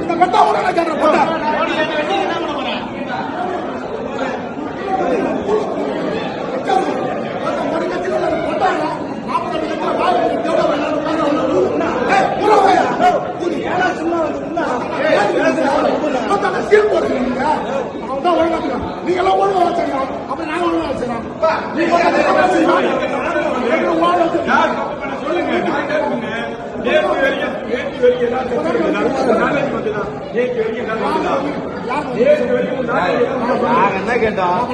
இந்த கட்டம் உடனே சொல்றேன் தானே சீல் போட்டுக்கிறீங்க அவன் தான் ஒழுங்காக நீங்க எல்லாம் ஒழுங்காக வச்சுக்கலாம் அப்ப நாங்க ஒழுங்காக வச்சுக்கலாம் நாங்க என்ன கேட்டோம்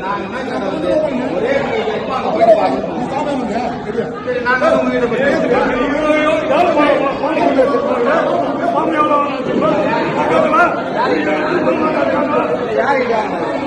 நாங்க என்ன கேட்டோம் ஒரே நாங்க உங்ககிட்ட யாரு